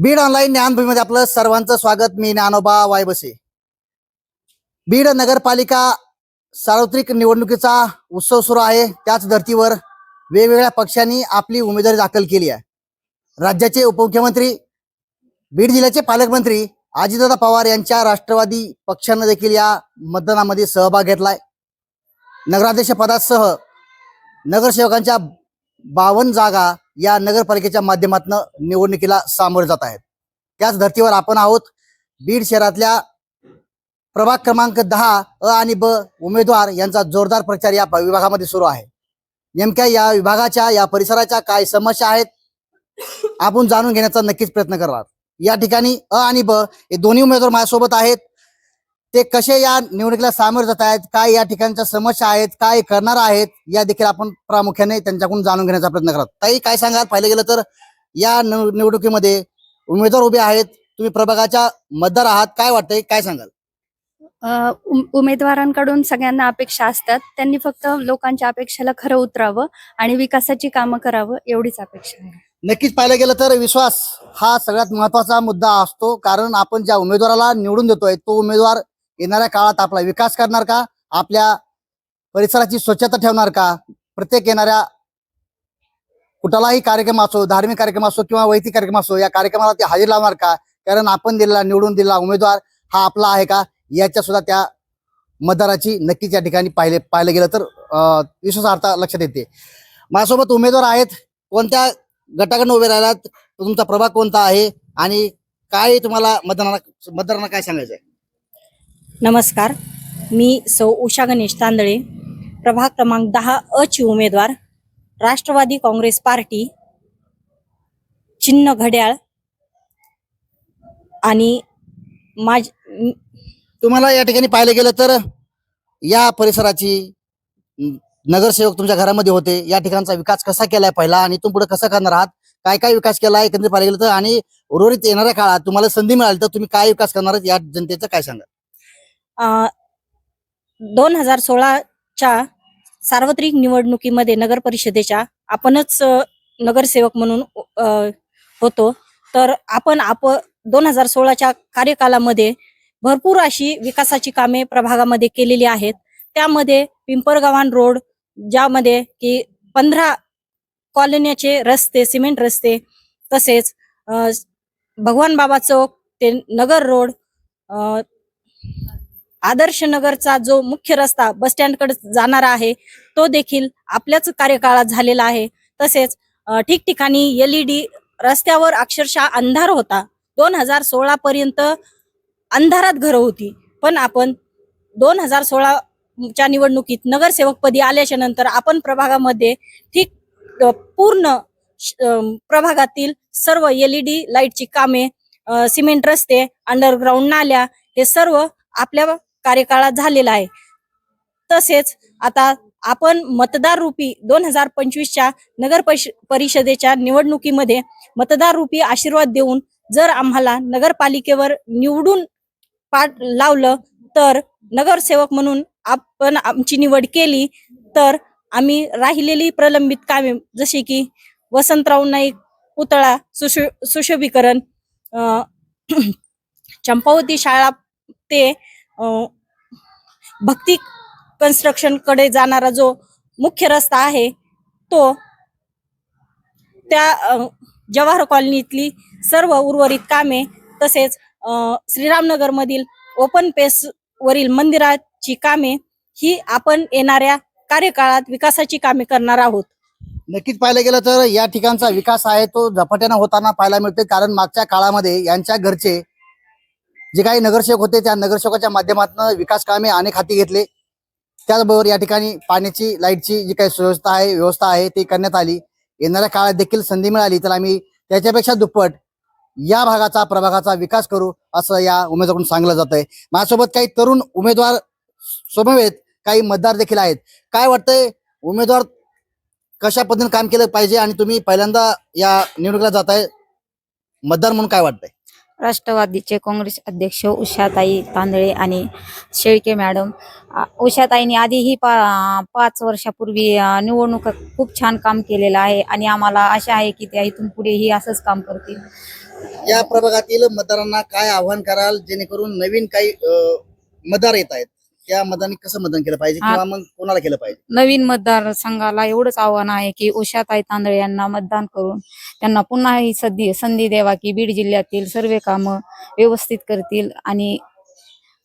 Beed online ज्ञानभूमीमध्ये आपलं सर्वांचं स्वागत. मी ज्ञानोबा वायबसे. बीड नगरपालिका सार्वत्रिक निवडणुकीचा उत्सव सुरू आहे. त्याच धर्तीवर वेगवेगळ्या पक्षांनी आपली उमेदवारी दाखल केली आहे. राज्याचे उपमुख्यमंत्री बीड जिल्ह्याचे पालकमंत्री अजितदादा पवार यांच्या राष्ट्रवादी पक्षानं देखील या मतदानामध्ये सहभाग घेतलाय. नगराध्यक्ष पदासह नगरसेवकांच्या बावन्न जागा या नगरपालिकेच्या माध्यमातून निवडणुकीला सामोरे जात आहेत. त्याच धर्तीवर आपण आहोत. बीड शहरातल्या प्रभाग क्रमांक दहा अ आणि ब उमेदवार यांचा जोरदार प्रचार या विभागामध्ये सुरू आहे. नेमक्या या विभागाच्या या परिसराच्या काय समस्या आहेत? आपण जाणून घेण्याचा नक्कीच प्रयत्न करणार. या ठिकाणी अ आणि ब हे दोन्ही उमेदवार माझ्यासोबत आहेत. ते कसे या निवडणुकीला सामोरे जात आहेत काय या ठिकाणच्या समस्या आहेत काय करणार आहेत या देखील आपण प्रामुख्याने त्यांच्याकडून जाणून घेण्याचा प्रयत्न करत ताई काय सांगाल? पाहिलं गेलं तर या निव- निवडणुकीमध्ये उमेदवार उभे आहेत तुम्ही प्रभागाच्या मतदार आहात काय वाटतंय काय सांगाल? उमेदवारांकडून सगळ्यांना अपेक्षा असतात त्यांनी फक्त लोकांच्या अपेक्षेला खरं उतरावं आणि विकासाची कामं करावं एवढीच अपेक्षा आहे. नक्कीच पाहिलं गेलं तर विश्वास हा सगळ्यात महत्त्वाचा मुद्दा असतो कारण आपण ज्या उमेदवाराला निवडून देतोय तो उमेदवार येणाऱ्या काळात आपला विकास करणार का? आपल्या परिसराची स्वच्छता ठेवणार का? प्रत्येक येणाऱ्या कुठलाही कार्यक्रम असो धार्मिक कार्यक्रम असो किंवा वैयक्तिक कार्यक्रम असो या कार्यक्रमाला ते हजेरी लावणार का? कारण आपण दिलेला निवडून दिलेला उमेदवार हा आपला आहे का? याच्या सुद्धा त्या मतदाराची नक्कीच या ठिकाणी पाहिले पाहिलं गेलं तर विश्वासार्थ विश्वासार्हता लक्षात येते. माझ्यासोबत उमेदवार आहेत. कोणत्या गटाकडनं उभे राहिलात? तुमचा प्रभाग कोणता आहे? आणि काय तुम्हाला मतदारांना मतदारांना काय सांगायचं आहे नमस्कार. मी सौ उषा गणेश तांदळे. प्रभाग क्रमांक दहा अची उमेदवार. राष्ट्रवादी काँग्रेस पार्टी. चिन्ह घड्याळ. आणि माझ तुम्हाला या ठिकाणी पाहिलं गेलं तर या परिसराची नगरसेवक तुमच्या घरामध्ये होते. या ठिकाणचा विकास कसा केलाय पहिला आणि तुम्ही पुढे कसा करणार आहात? काय काय विकास केला एकंदरीत पाहिलं गेलं तर आणि उर्वरित येणाऱ्या काळात तुम्हाला संधी मिळाली तर तुम्ही काय विकास करणार आहात? या जनतेचं काय सांगा? दोन हजार सोळाच्या सार्वत्रिक निवडणुकीमध्ये नगर परिषदेच्या आपणच नगरसेवक म्हणून होतो. तर आपण आप दोन हजार सोळाच्या कार्यकालामध्ये भरपूर अशी विकासाची कामे प्रभागामध्ये केलेली आहेत. त्यामध्ये पिंपळगावान रोड ज्यामध्ये की पंधरा कॉलनीचे रस्ते सिमेंट रस्ते तसेच भगवान बाबा चौक ते नगर रोड आदर्श नगरचा जो मुख्य रस्ता बस स्टँडकडे जाणारा आहे तो देखील आपल्याच कार्यकाळात झालेला आहे. तसेच अ, ठिकठिकाणी एलईडी रस्त्यावर अक्षरशः अंधार होता. दोन हजार सोळा पर्यंत अंधारात घरं होती. पण आपण दोन हजार सोळाच्या निवडणुकीत नगरसेवकपदी आल्याच्यानंतर आपण प्रभागामध्ये ठीक पूर्ण श- प्रभागातील सर्व एलईडी लाईटची कामे सिमेंट रस्ते अंडरग्राऊंड नाल्या हे सर्व आपल्या कार्यकाळात झालेला आहे. तसेच आता आपण मतदार रूपी दोन हजार पंचवीसच्या नगर परिष- परिषदेच्या निवडणुकीमध्ये मतदार रूपी आशीर्वाद देऊन जर आम्हाला नगरपालिकेवर निवडून पाठ लावलं तर नगरसेवक म्हणून आपण आमची निवड केली तर आम्ही राहिलेली प्रलंबित कामे जसे की वसंतराव नाईक पुतळा सुशो सुशोभीकरण चंपावती शाळा ते भक्ती कन्स्ट्रक्शनकडे जाणारा जो मुख्य रस्ता आहे तो त्या जवाहर कॉलनीतली सर्व उर्वरित कामे तसेच श्रीरामनगरमधील ओपन पेस वरील मंदिराची कामे ही आपण येणाऱ्या कार्यकाळात विकासाची कामे करणार आहोत. नक्कीच पाहिलं गेलं तर या ठिकाणचा विकास आहे तो झपाट्यानं होताना पाहायला मिळतोय. कारण मागच्या काळामध्ये यांच्या घरचे जे काही नगरसेवक होते त्या नगरसेवकाच्या माध्यमातून विकास कामे अनेक हाती घेतले. त्याचबरोबर या ठिकाणी पाण्याची लाईटची जी काही सुव्यवस्था आहे व्यवस्था आहे ती करण्यात आली. येणाऱ्या काळात देखील संधी मिळाली तर आम्ही त्याच्यापेक्षा दुप्पट या भागाचा प्रभागाचा विकास करू असं या उमेदवाराकडून सांगलं जात आहे माझ्यासोबत काही तरुण उमेदवार समवेत काही मतदार देखील आहेत. काय वाटतंय उमेदवार कशा पद्धतीने काम केलं पाहिजे आणि तुम्ही पहिल्यांदा या निवडणुकीला जात आहे मतदार म्हणून काय वाटतंय? राष्ट्रवादीचे काँग्रेस अध्यक्ष उषाताई तांदळे आणि शेळके मॅडम. उषाताईंनी आधीही पा पाच वर्षापूर्वी निवडणूक खूप छान काम केलेलं आहे आणि आम्हाला आशा आहे की त्या इथून पुढेही असंच काम करतील. या प्रभागातील मतदारांना काय आव्हान कराल? जेणेकरून नवीन काही मतदार येत आहेत. त्या मतदारांनी कसं मतदान केलं पाहिजे किंवा मग कोणाला केलं पाहिजे? नवीन मतदारसंघाला एवढंच आव्हान आहे की उषाताई तांदळे यांना मतदान करून त्यांना पुन्हा ही संधी संधी द्यावा की बीड जिल्ह्यातील सर्व कामं व्यवस्थित करतील आणि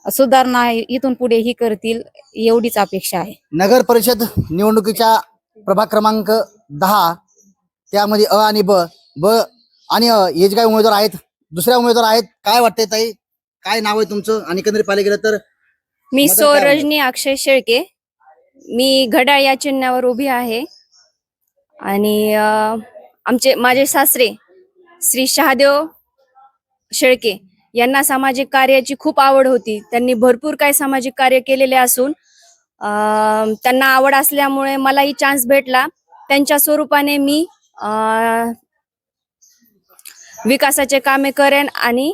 सुधारणा इथून पुढे ही करतील एवढीच अपेक्षा आहे. नगर परिषद निवडणुकीच्या प्रभाग क्रमांक दहा त्यामध्ये अ आणि ब ब आणि अ हे जे काही उमेदवार आहेत दुसऱ्या उमेदवार आहेत काय वाटतंय ताई? काय नाव आहे तुमचं? आणि एकंदरीत पाहिलं गेलं तर मी काय रजनी अक्षय शेळके. मी घड्याळ या चिन्हावर उभी आहे. आणि अ, आमचे माझे सासरे श्री शहादेव शेळके यांना सामाजिक कार्याची खूप आवड होती. त्यांनी भरपूर काही सामाजिक कार्य केलेले असून अ, त्यांना आवड असल्यामुळे मलाही चान्स भेटला. त्यांच्या स्वरूपाने मी अ, विकासाचे कामे करेन आणि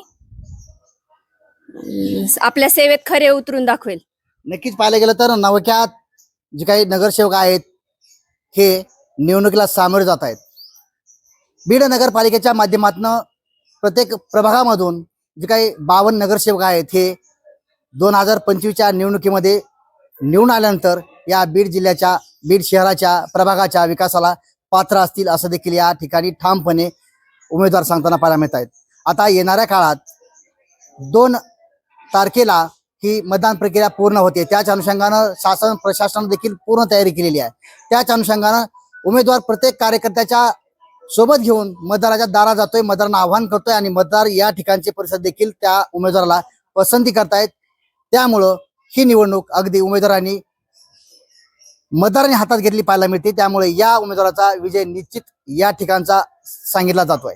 आपल्या सेवेत खरे उतरून दाखवेल. नक्कीच पाहायला गेलं तर नवक्यात जे काही नगरसेवक आहेत हे निवडणुकीला सामोरे जात आहेत. बीड नगरपालिकेच्या माध्यमातून प्रत्येक प्रभागामधून जे काही बावन्न नगरसेवक आहेत हे दोन हजार पंचवीसच्या निवडणुकीमध्ये निवडून आल्यानंतर या बीड जिल्ह्याच्या बीड शहराच्या प्रभागाच्या विकासाला पात्र असतील असं देखील या ठिकाणी ठामपणे उमेदवार सांगताना पाहायला मिळत आहेत. आता येणाऱ्या काळात दोन तारखेला ही मतदान प्रक्रिया पूर्ण होते. त्याच अनुषंगानं शासन प्रशासनानं देखील पूर्ण तयारी केलेली आहे. त्याच अनुषंगानं उमेदवार प्रत्येक कार्यकर्त्याच्या सोबत घेऊन मतदाराच्या दारा जातोय मतदारांना आव्हान करतोय आणि मतदार या ठिकाणचे परिषद देखील त्या उमेदवाराला पसंती करतायत. त्यामुळं ही निवडणूक अगदी उमेदवारांनी मतदारांनी हातात घेतली पाहायला मिळते. त्यामुळे या उमेदवाराचा विजय निश्चित या ठिकाणचा सांगितला जातोय.